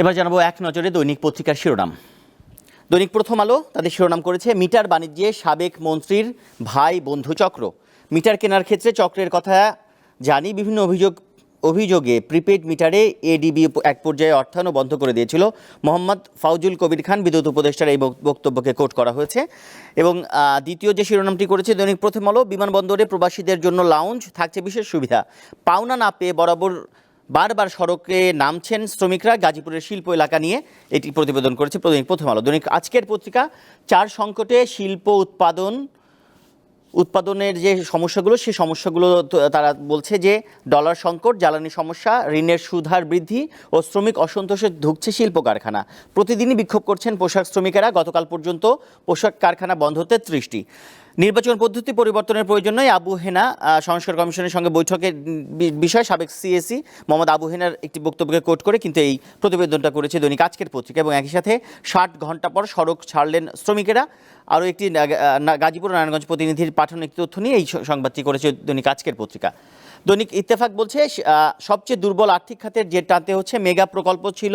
এবার জানাব এক নজরে দৈনিক পত্রিকার শিরোনাম। দৈনিক প্রথম আলো তাদের শিরোনাম করেছে, মিটার বাণিজ্যে সাবেক মন্ত্রীর ভাই বন্ধু চক্র। মিটার কেনার ক্ষেত্রে চক্রের কথা জানি, বিভিন্ন অভিযোগ, অভিযোগে প্রিপেড মিটারে এডিবি এক পর্যায়ে অর্থায়নও বন্ধ করে দিয়েছিল। মোহাম্মদ ফাউজুল কবির খান, বিদ্যুৎ উপদেষ্টার এই বক্তব্যকে কোট করা হয়েছে। এবং দ্বিতীয় যে শিরোনামটি করেছে দৈনিক প্রথম আলো, বিমানবন্দরে প্রবাসীদের জন্য লাউঞ্জ থাকছে বিশেষ সুবিধা। পাওনা না পেয়ে বরাবর বারবার সড়কে নামছেন শ্রমিকরা। গাজীপুরের শিল্প এলাকা নিয়ে এটি প্রতিবেদন করেছে দৈনিক প্রথম আলো। দৈনিক আজকের পত্রিকা, চার সংকটে শিল্প উৎপাদন, উৎপাদনের যে সমস্যাগুলো সেই সমস্যাগুলো তারা বলছে যে ডলার সংকট, জ্বালানি সমস্যা, ঋণের সুধার বৃদ্ধি ও শ্রমিক অসন্তোষে ধুকছে শিল্প কারখানা। প্রতিদিনই বিক্ষোভ করছেন পোশাক শ্রমিকেরা। গতকাল পর্যন্ত পোশাক কারখানা বন্ধ হতে ত্রিশটি। নির্বাচন পদ্ধতি পরিবর্তনের প্রয়োজন আবু হেনা সংস্কার কমিশনের সঙ্গে বৈঠকের বিষয় সাবেক সিএসি মোহাম্মদ আবু হেনার একটি বক্তব্যকে কোট করে কিন্তু এই প্রতিবেদনটা করেছে দৈনিক আজকের পত্রিকা এবং একই সাথে ষাট ঘণ্টা পর সড়ক ছাড়লেন শ্রমিকেরা। আরও একটি গাজীপুর নারায়ণগঞ্জ প্রতিনিধির পাঠানো একটি তথ্য নিয়ে এই সংবাদটি করেছে দৈনিক আজকের পত্রিকা। দৈনিক ইত্তেফাক বলছে সবচেয়ে দুর্বল আর্থিক খাতের যে টানতে হচ্ছে মেগা প্রকল্প ছিল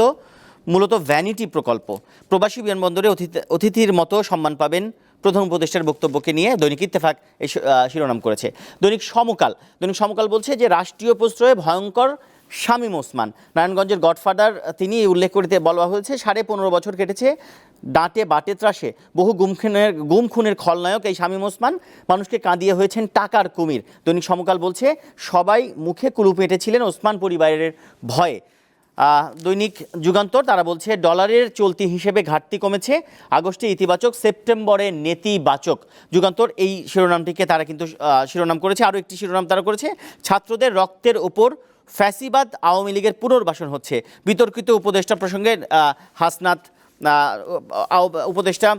মূলত ভ্যানিটি প্রকল্প। প্রবাসী বিমানবন্দরে অতিথি- অতিথির মতো সম্মান পাবেন প্রথম উপদেষ্টার বক্তব্যকে নিয়ে দৈনিক ইত্তেফাক এই শিরোনাম করেছে। দৈনিক সমকাল। দৈনিক সমকাল বলছে যে, রাষ্ট্রীয় প্রশ্রয়ে ভয়ঙ্কর শামীম ওসমান। নারায়ণগঞ্জের গডফাদার তিনি উল্লেখ করতে বলা হয়েছে, সাড়ে পনেরো বছর কেটেছে, দাঁতে বাটে ত্রাসে। বহু গুম খুনের গুম খুনের খলনায়ক এই শামীম ওসমান মানুষকে কাঁদিয়ে হয়েছেন টাকার কুমির। দৈনিক সমকাল বলছে, সবাই মুখে কুলুপ এঁটেছিলেন ওসমান পরিবারের ভয়ে। দৈনিক যুগান্তর, তারা বলছে ডলারের চলতি হিসেবে ঘাটতি কমেছে। আগস্টে ইতিবাচক, সেপ্টেম্বরে নেতিবাচক। যুগান্তর, এই শিরোনামটিকে তারা কিন্তু শিরোনাম করেছে। আরও একটি শিরোনাম তারা করেছে, ছাত্রদের রক্তের ওপর ফ্যাসিবাদ আওয়ামী লীগের পুনর্বাসন হচ্ছে। বিতর্কিত উপদেষ্টা প্রসঙ্গে হাসনাত উপদেষ্টা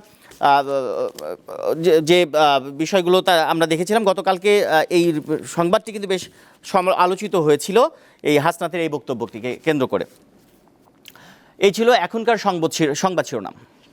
যে- বিষয়গুলো তা আমরা দেখেছিলাম, গতকালকে এই সংবাদটি কিন্তু বেশ আলোচিত হয়েছিল এই হাসনাতের এই বক্তব্যটিকে কেন্দ্র করে। এই ছিল এখনকার সংবাদ সংবাদ শিরোনাম।